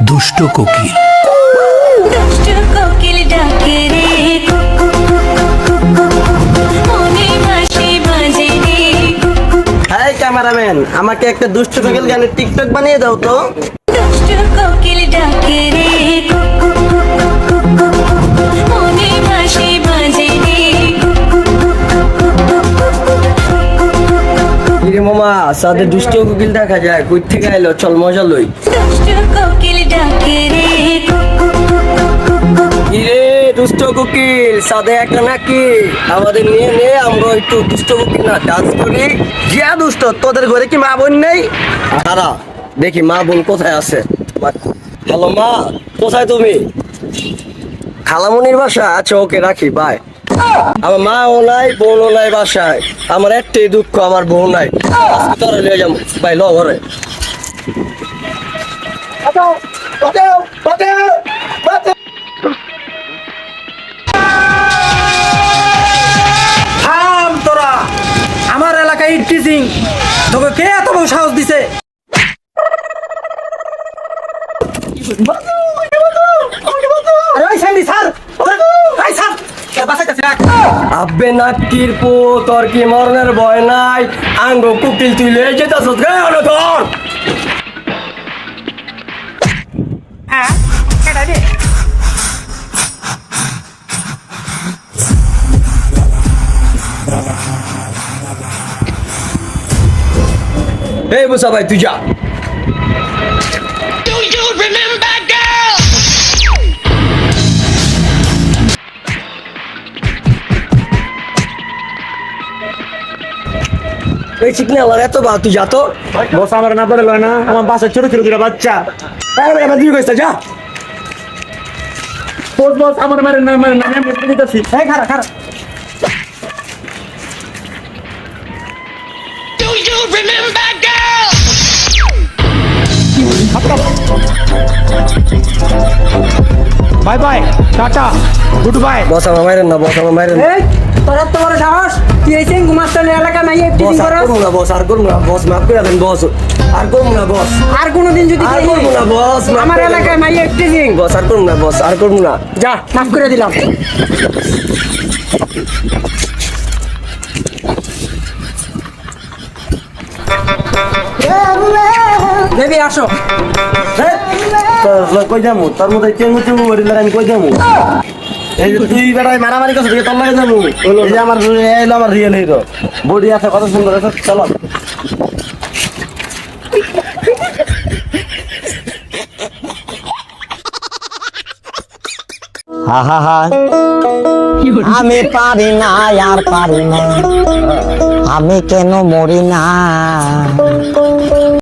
দুষ্ট কোকিল দুষ্ট কোকিল ডাকে রে কুকু কুকু কুকু মনে বাঁশি বাজে রে কুকু হাই ক্যামেরাম্যান আমাকে একটা দুষ্ট কোকিল গানের টিকটক বানিয়ে দাও তো দুষ্ট কোকিল ডাকে রে কুকু কুকু কুকু মনে বাঁশি বাজে রে কুকু কিরে মামা সাথে দুষ্ট কোকিল দেখা যায় কই থেকে আইলো চল মজা লই দুষ্ট কোকিল কোকিল সাথে একা নাকি? আমাদের নিয়ে নে আমরা একটু দুষ্ট কোকিল না ডান্স করি। জিয়া দুষ্ট তোদের ঘরে কি মা বোন নেই? তারা দেখি মা বোন কোথায় আছে। হ্যালো মা কোথায় তুমি? খালামনির বাসা আচ্ছা ওকে রাখি বাই। আমার মাও নাই বোনও নাই বাসায়। আমার একটাই দুঃখ আমার বউ নাই। তোরা নিয়ে যাব। ভাই ল ঘরে। থাম এলাকায় তবে কে এত বড় সাহস দিছে? পো তোর কি ভয় নাই? আঙ্গ কুকিল তুই লয়ে এই মুসা ভাই তুই যা Do you remember, girl? এই চিকনে আমার এত বা তুই যা তো? বস আমার না লয় না আমার বাসায় ছোট ছোট দুটা বাচ্চা। তাই বলে আমার দিয়ে গেছে যা। বস বস আমার মারে না মারে না আমি দিতেছি। এই খারা খারা Do you remember, bye bye tata good bye boss আমার মাইরেন না বস আমার মাইরেন তোরা তো বড় সাহস? তুই এই সিং গুমাস্তান এলাকা নাই আর করস? করব না বস আর করব না বস মাফ করে দেন বস আর করব না বস আর কোনোদিন যদি আর করব না বস আমার করে দেন। এলাকায় মাইয়ে টিচিং বস আর করব না বস আর করব না। যা মাফ করে দিলাম। বেবি আসো। কই যামু? তোর মধ্যে চেঙ্গু চেঙ্গু করিলে আমি কই যামু? এই যে তুই বেটাই মারামারি করছিস তোর লাগে যামু? এই যে আমার এলো আমার রিয়েল হিরো বডি আছে কত সুন্দর আছে চলো। আমি পারি না আর পারি না। আমি কেন মরি না?